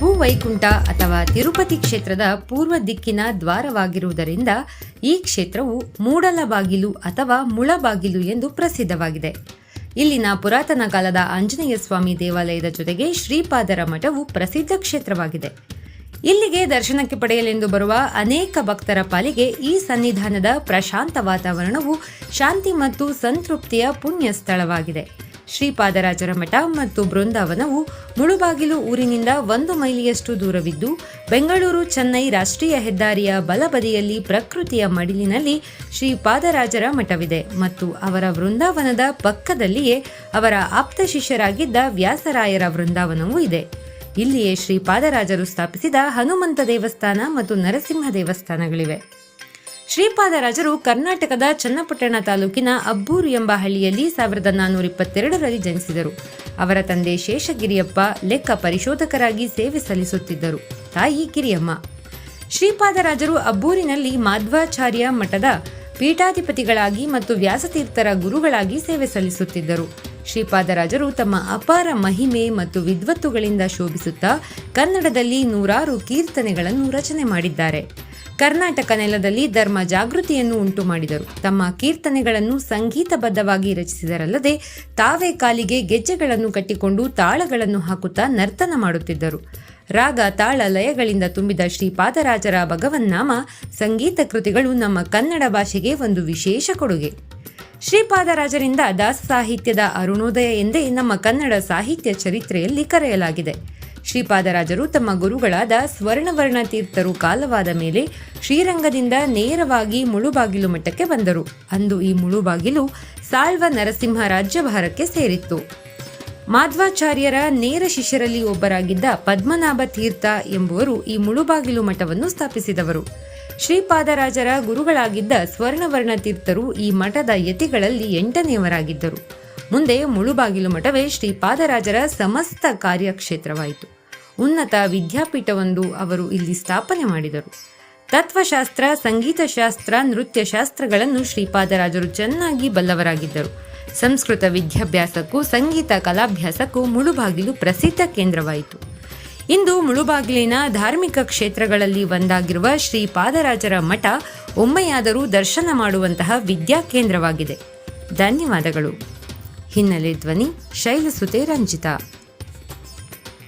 ಭೂವೈಕುಂಠ ಅಥವಾ ತಿರುಪತಿ ಕ್ಷೇತ್ರದ ಪೂರ್ವ ದಿಕ್ಕಿನ ದ್ವಾರವಾಗಿರುವುದರಿಂದ ಈ ಕ್ಷೇತ್ರವು ಮೂಡಲಬಾಗಿಲು ಅಥವಾ ಮುಳಬಾಗಿಲು ಎಂದು ಪ್ರಸಿದ್ಧವಾಗಿದೆ. ಇಲ್ಲಿನ ಪುರಾತನ ಕಾಲದ ಆಂಜನೇಯ ಸ್ವಾಮಿ ದೇವಾಲಯದ ಜೊತೆಗೆ ಶ್ರೀಪಾದರ ಮಠವು ಪ್ರಸಿದ್ಧ ಕ್ಷೇತ್ರವಾಗಿದೆ. ಇಲ್ಲಿಗೆ ದರ್ಶನಕ್ಕೆ ಪಡೆಯಲೆಂದು ಬರುವ ಅನೇಕ ಭಕ್ತರ ಪಾಲಿಗೆ ಈ ಸನ್ನಿಧಾನದ ಪ್ರಶಾಂತ ವಾತಾವರಣವು ಶಾಂತಿ ಮತ್ತು ಸಂತೃಪ್ತಿಯ ಪುಣ್ಯ ಸ್ಥಳವಾಗಿದೆ ಶ್ರೀಪಾದರಾಜರ ಮಠ ಮತ್ತು ಬೃಂದಾವನವು ಮುಳುಬಾಗಿಲು ಊರಿನಿಂದ ಒಂದು ಮೈಲಿಯಷ್ಟು ದೂರವಿದ್ದು, ಬೆಂಗಳೂರು ಚೆನ್ನೈ ರಾಷ್ಟ್ರೀಯ ಹೆದ್ದಾರಿಯ ಬಲಬದಿಯಲ್ಲಿ ಪ್ರಕೃತಿಯ ಮಡಿಲಿನಲ್ಲಿ ಶ್ರೀಪಾದರಾಜರ ಮಠವಿದೆ ಮತ್ತು ಅವರ ವೃಂದಾವನದ ಪಕ್ಕದಲ್ಲಿಯೇ ಅವರ ಆಪ್ತ ಶಿಷ್ಯರಾಗಿದ್ದ ವ್ಯಾಸರಾಯರ ವೃಂದಾವನವೂ ಇದೆ. ಇಲ್ಲಿಯೇ ಶ್ರೀಪಾದರಾಜರು ಸ್ಥಾಪಿಸಿದ ಹನುಮಂತ ದೇವಸ್ಥಾನ ಮತ್ತು ನರಸಿಂಹ ದೇವಸ್ಥಾನಗಳಿವೆ. ಶ್ರೀಪಾದರಾಜರು ಕರ್ನಾಟಕದ ಚನ್ನಪಟ್ಟಣ ತಾಲೂಕಿನ ಅಬ್ಬೂರು ಎಂಬ ಹಳ್ಳಿಯಲ್ಲಿ ಸಾವಿರದ ನಾನ್ನೂರ ಇಪ್ಪತ್ತೆರಡರಲ್ಲಿ ಜನಿಸಿದರು. ಅವರ ತಂದೆ ಶೇಷಗಿರಿಯಪ್ಪ ಲೆಕ್ಕ ಪರಿಶೋಧಕರಾಗಿ ಸೇವೆ ಸಲ್ಲಿಸುತ್ತಿದ್ದರು. ತಾಯಿ ಗಿರಿಯಮ್ಮ. ಶ್ರೀಪಾದರಾಜರು ಅಬ್ಬೂರಿನಲ್ಲಿ ಮಾಧ್ವಾಚಾರ್ಯ ಮಠದ ಪೀಠಾಧಿಪತಿಗಳಾಗಿ ಮತ್ತು ವ್ಯಾಸತೀರ್ಥರ ಗುರುಗಳಾಗಿ ಸೇವೆ ಸಲ್ಲಿಸುತ್ತಿದ್ದರು. ಶ್ರೀಪಾದರಾಜರು ತಮ್ಮ ಅಪಾರ ಮಹಿಮೆ ಮತ್ತು ವಿದ್ವತ್ತುಗಳಿಂದ ಶೋಭಿಸುತ್ತಾ ಕನ್ನಡದಲ್ಲಿ ನೂರಾರು ಕೀರ್ತನೆಗಳನ್ನು ರಚನೆ ಮಾಡಿದ್ದಾರೆ. ಕರ್ನಾಟಕ ನೆಲದಲ್ಲಿ ಧರ್ಮ ಜಾಗೃತಿಯನ್ನು ಉಂಟು ಮಾಡಿದರು. ತಮ್ಮ ಕೀರ್ತನೆಗಳನ್ನು ಸಂಗೀತಬದ್ಧವಾಗಿ ರಚಿಸಿದರಲ್ಲದೆ ತಾವೇ ಕಾಲಿಗೆ ಗೆಜ್ಜೆಗಳನ್ನು ಕಟ್ಟಿಕೊಂಡು ತಾಳಗಳನ್ನು ಹಾಕುತ್ತಾ ನರ್ತನ ಮಾಡುತ್ತಿದ್ದರು. ರಾಗ ತಾಳ ಲಯಗಳಿಂದ ತುಂಬಿದ ಶ್ರೀಪಾದರಾಜರ ಭಗವನ್ನಾಮ ಸಂಗೀತ ಕೃತಿಗಳು ನಮ್ಮ ಕನ್ನಡ ಭಾಷೆಗೆ ಒಂದು ವಿಶೇಷ ಕೊಡುಗೆ. ಶ್ರೀಪಾದರಾಜರಿಂದ ದಾಸ ಸಾಹಿತ್ಯದ ಅರುಣೋದಯ ಎಂದೇ ನಮ್ಮ ಕನ್ನಡ ಸಾಹಿತ್ಯ ಚರಿತ್ರೆಯಲ್ಲಿ ಕರೆಯಲಾಗಿದೆ. ಶ್ರೀಪಾದರಾಜರು ತಮ್ಮ ಗುರುಗಳಾದ ಸ್ವರ್ಣವರ್ಣ ತೀರ್ಥರು ಕಾಲವಾದ ಮೇಲೆ ಶ್ರೀರಂಗದಿಂದ ನೇರವಾಗಿ ಮುಳುಬಾಗಿಲು ಮಠಕ್ಕೆ ಬಂದರು. ಅಂದು ಈ ಮುಳುಬಾಗಿಲು ಸಾಳ್ವ ನರಸಿಂಹ ರಾಜ್ಯಭಾರಕ್ಕೆ ಸೇರಿತ್ತು. ಮಾಧ್ವಾಚಾರ್ಯರ ನೇರ ಶಿಷ್ಯರಲ್ಲಿ ಒಬ್ಬರಾಗಿದ್ದ ಪದ್ಮನಾಭ ತೀರ್ಥ ಎಂಬುವರು ಈ ಮುಳುಬಾಗಿಲು ಮಠವನ್ನು ಸ್ಥಾಪಿಸಿದವರು. ಶ್ರೀಪಾದರಾಜರ ಗುರುಗಳಾಗಿದ್ದ ಸ್ವರ್ಣವರ್ಣ ತೀರ್ಥರು ಈ ಮಠದ ಯತಿಗಳಲ್ಲಿ ಎಂಟನೆಯವರಾಗಿದ್ದರು. ಮುಂದೆ ಮುಳುಬಾಗಿಲು ಮಠವೇ ಶ್ರೀಪಾದರಾಜರ ಸಮಸ್ತ ಕಾರ್ಯಕ್ಷೇತ್ರವಾಯಿತು. ಉನ್ನತ ವಿದ್ಯಾಪೀಠವೊಂದು ಅವರು ಇಲ್ಲಿ ಸ್ಥಾಪನೆ ಮಾಡಿದರು. ತತ್ವಶಾಸ್ತ್ರ, ಸಂಗೀತಶಾಸ್ತ್ರ, ನೃತ್ಯಶಾಸ್ತ್ರಗಳನ್ನು ಶ್ರೀಪಾದರಾಜರು ಚೆನ್ನಾಗಿ ಬಲ್ಲವರಾಗಿದ್ದರು. ಸಂಸ್ಕೃತ ವಿದ್ಯಾಭ್ಯಾಸಕ್ಕೂ, ಸಂಗೀತ ಕಲಾಭ್ಯಾಸಕ್ಕೂ ಮುಳುಬಾಗಿಲು ಪ್ರಸಿದ್ಧ ಕೇಂದ್ರವಾಯಿತು. ಇಂದು ಮುಳುಬಾಗಿಲಿನ ಧಾರ್ಮಿಕ ಕ್ಷೇತ್ರಗಳಲ್ಲಿ ಒಂದಾಗಿರುವ ಶ್ರೀಪಾದರಾಜರ ಮಠ ಒಮ್ಮೆಯಾದರೂ ದರ್ಶನ ಮಾಡುವಂತಹ ವಿದ್ಯಾ ಕೇಂದ್ರವಾಗಿದೆ ಧನ್ಯವಾದಗಳು. ಹಿನ್ನೆಲೆ ಧ್ವನಿ ಶೈಲಸುತೆ ರಂಜಿತಾ.